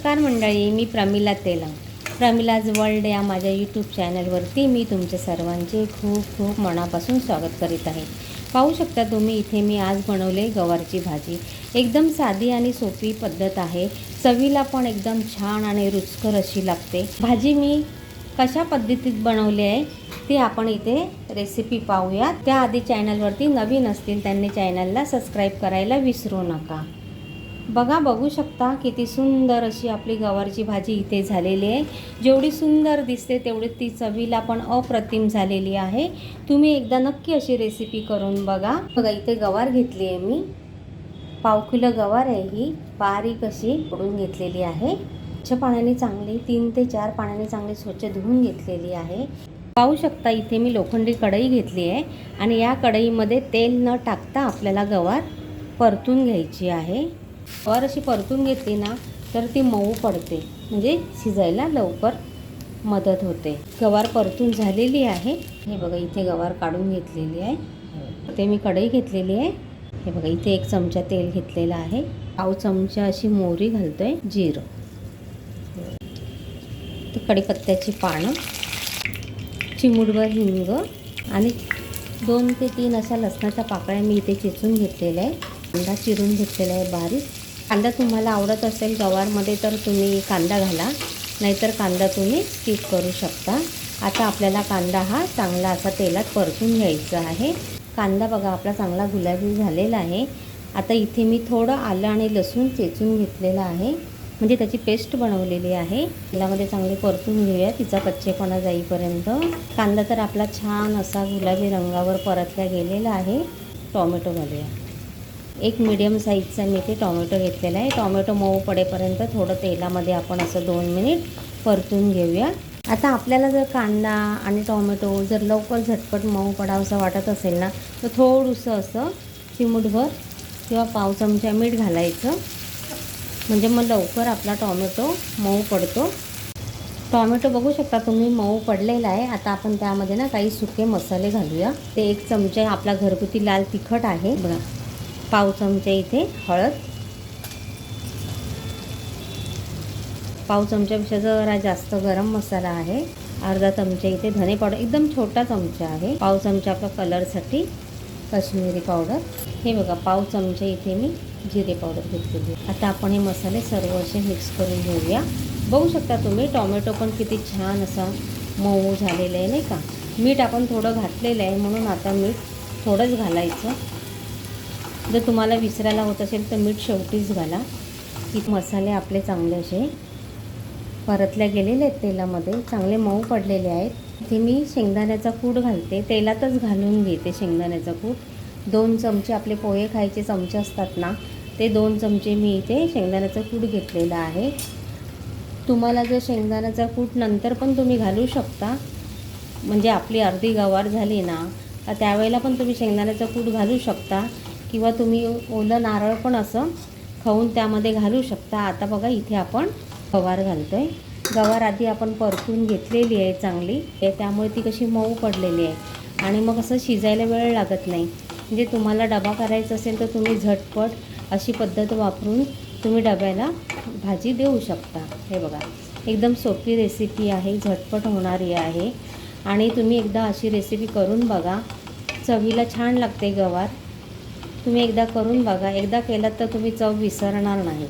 नमस्कार मंडळी मी प्रमिला तेलंग. प्रमिलाज वर्ल्ड या माझ्या यूट्यूब चॅनलवरती मी तुमच्या सर्वांचे खूप खूप मनापासून स्वागत करीत आहे. पाहू शकता तुम्ही इथे मी आज बनवले गवारची भाजी. एकदम साधी आणि सोपी पद्धत आहे. चवीला पण एकदम छान आणि रुचकर अशी लागते. भाजी मी कशा पद्धतीत बनवली आहे ती आपण इथे रेसिपी पाहूया. त्याआधी चॅनलवरती नवीन असतील त्यांनी चॅनलला सबस्क्राईब करायला विसरू नका. बघा बघू शकता किती सुंदर अशी आपली गवारची भाजी इथे झालेली आहे. जेवढी सुंदर दिसते तेवढी ती चवीला पण अप्रतिम झालेली आहे. तुम्ही एकदा नक्की अशी रेसिपी करून बघा. बघा इथे गवार घेतली आहे मी. पाव किलो गवार आहे ही. बारीक अशी पडून घेतलेली आहे. स्वच्छ पाण्याने चांगली तीन ते चार पाण्याने चांगली स्वच्छ धुवून घेतलेली आहे. पाहू शकता इथे मी लोखंडी कढई घेतली आहे आणि या कढईमध्ये तेल न टाकता आपल्याला गवार परतून घ्यायची आहे. गवार अशी परतून घेतली ना तर ती मऊ पडते. म्हणजे शिजायला लवकर मदत होते. गवार परतून झालेली आहे. हे बघा इथे गवार काढून घेतलेली आहे. ते मी कढई घेतलेली आहे. हे बघा इथे एक चमचा तेल घेतलेला आहे. पाव चमचा अशी मोहरी घालतो आहे जिरं. ते कढीपत्त्याची पानं चिमुडभर हिंग आणि दोन ते तीन अशा लसणाच्या पाकळ्या मी इथे चिचून घेतलेल्या आहे अंडा चिरून घेतलेला आहे बारीक. कांदा तुम्हाला आवडत असेल गवारमध्ये तर तुम्ही कांदा घाला. नाहीतर कांदा तुम्ही स्किप करू शकता. आता आपल्याला कांदा हा चांगला असा तेलात परतून घ्यायचा आहे. कांदा बघा आपला चांगला गुलाबी झालेला आहे. आता इथे मी थोडं आलं आणि लसूण चेचून घेतलेलं आहे. म्हणजे त्याची पेस्ट बनवलेली आहे. तेलामध्ये चांगली परतून घेऊया. तिचा कच्चेपणा जाईपर्यंत. कांदा तर आपला छान असा गुलाबी रंगावर परतला गेलेला आहे टॉमॅटो घालूया एक मिडियम साईजचा मी ते टॉमॅटो घेतलेला आहे. टॉमॅटो मऊ पडेपर्यंत थोडं तेलामध्ये आपण असं दोन मिनिट परतून घेऊया. आता आपल्याला जर कांदा आणि टॉमॅटो जर लवकर झटपट मऊ पडावंसं वाटत असेल ना तर थोडंसं असं चिमूटभर किंवा पाव चमचा मीठ घालायचं. म्हणजे मग लवकर आपला टॉमॅटो मऊ पडतो. टॉमॅटो बघू शकता तुम्ही मऊ पडलेला आहे. आता आपण त्यामध्ये ना काही सुके मसाले घालूया. ते एक चमचे आपला घरगुती लाल तिखट आहे. बघा. पाव चमचा इथे हळद. पाव चमच्यापेक्षा जरा जास्त गरम मसाला आहे. अर्धा चमचा इथे धने पावडर एकदम छोटा चमचा आहे. पाव चमचा आपला कलरसाठी काश्मीरी पावडर. हे बघा पाव चमचा इथे मी जिरे पावडर घेतलेली आता आपण हे मसाले सर्व असे मिक्स करून घेऊया. बघू शकता तुम्ही टॉमॅटो पण किती छान असा मऊ झालेला आहे नाही का? मीठ आपण थोडं घातलेलं आहे म्हणून आता मीठ थोडंच घालायचं. जर तुम्हाला विसरायला होत असेल तर मीठ शेवटीच घाला. की मसाले आपले चांगले असे परतल्या गेलेले आहेत तेलामध्ये. चांगले मऊ पडलेले आहेत. इथे मी शेंगदाण्याचा कूट घालते. तेलातच घालून घेते शेंगदाण्याचा कूट. दोन चमचे आपले पोहे खायचे चमचे असतात ना ते दोन चमचे मी इथे शेंगदाण्याचा कूट घेतलेला आहे. तुम्हाला जर शेंगदाण्याचा कूट नंतर पण तुम्ही घालू शकता म्हणजे आपली अर्धी गवार झाली ना तर त्यावेळेला पण तुम्ही शेंगदाण्याचा कूट घालू शकता. किंवा तुम्ही ओलं नारळ पण असं खाऊन त्यामध्ये घालू शकता. आता बघा इथे आपण गवार घालतो आहे गवार आधी आपण परतून घेतलेली आहे चांगली. ते त्यामुळे ती कशी मऊ पडलेली आहे. आणि मग असं शिजायला वेळ लागत नाही. म्हणजे तुम्हाला डबा करायचा असेल तर तुम्ही झटपट अशी पद्धत वापरून तुम्ही डब्याला भाजी देऊ शकता. हे बघा एकदम सोपी रेसिपी आहे झटपट होणारी आहे. आणि तुम्ही एकदा अशी रेसिपी करून बघा. चवीला छान लागते गवार. तुम्ही एकदा करून बघा. एकदा केलात तर तुम्ही चव विसरणार नाही.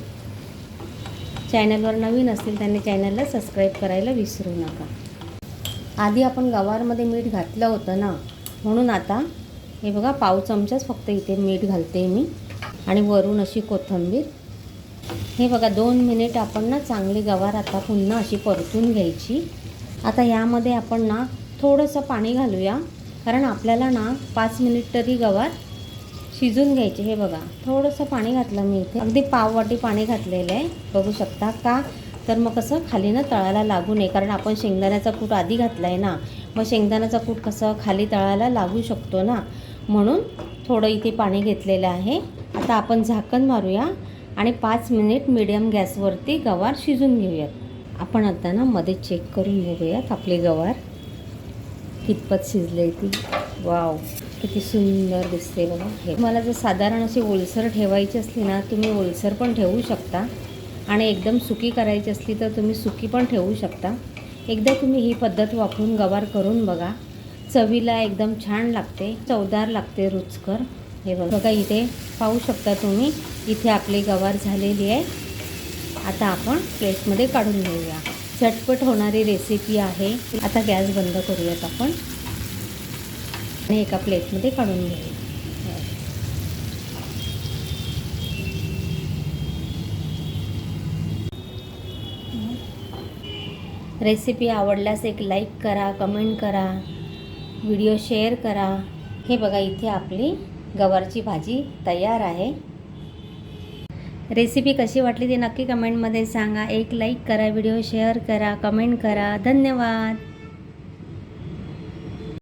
चॅनलवर नवीन असतील त्यांनी चॅनलला सबस्क्राईब करायला विसरू नका. आधी आपण गवारमध्ये मीठ घातलं होतं ना म्हणून आता हे बघा पाव चमचाच फक्त इथे मीठ घालते मी. आणि वरून अशी कोथिंबीर. हे बघा दोन मिनिट आपण ना चांगली गवार आता पुन्हा अशी परतून घ्यायची. आता यामध्ये आपण ना थोडंसं पाणी घालूया. कारण आपल्याला ना पाच मिनिट तरी गवार शिजून घ्यायचे हे बघा. थोडंसं पाणी घातलं मी इथे. अगदी पाववाटी पाणी घातलेलं आहे. बघू शकता का? तर मग कसं खाली ना तळाला लागू नये कारण आपण शेंगदाण्याचा कूट आधी घातला आहे ना. मग शेंगदाण्याचा कूट कसं खाली तळाला लागू शकतो ना? म्हणून थोडं इथे पाणी घेतलेलं आहे. आता आपण झाकण मारूया आणि पाच मिनिट मिडियम गॅसवरती गवार शिजून घेऊयात. आपण आता ना मध्ये चेक करून बघूयात आपली गवार कितपत शिजले ती. वाव. किती सुंदर दिसते बघा. हे मला जर साधारण अशी ओलसर ठेवायची असली ना तुम्ही ओलसर पण ठेवू शकता. आणि एकदम सुकी करायची असली तर तुम्ही सुकी पण ठेवू शकता. एकदा तुम्ही ही पद्धत वापरून गवार करून बघा. चवीला एकदम छान लागते चवदार लागते रुचकर. हे बघा. बघा इथे पाहू शकता तुम्ही इथे आपली गवार झालेली आहे. आता आपण प्लेटमध्ये काढून घेऊया. झटपट होणारी रेसिपी आहे. आता गॅस बंद करूयात आपण. आणि एका प्लेटमध्ये काढून घेऊ रेसिपी आवडल्यास एक लाईक करा कमेंट करा व्हिडिओ शेअर करा. हे बघा इथे आपली गवारची भाजी तयार आहे. रेसिपी कशी वाटली ती नक्की कमेंटमध्ये सांगा. एक लाईक करा व्हिडिओ शेअर करा कमेंट करा. धन्यवाद.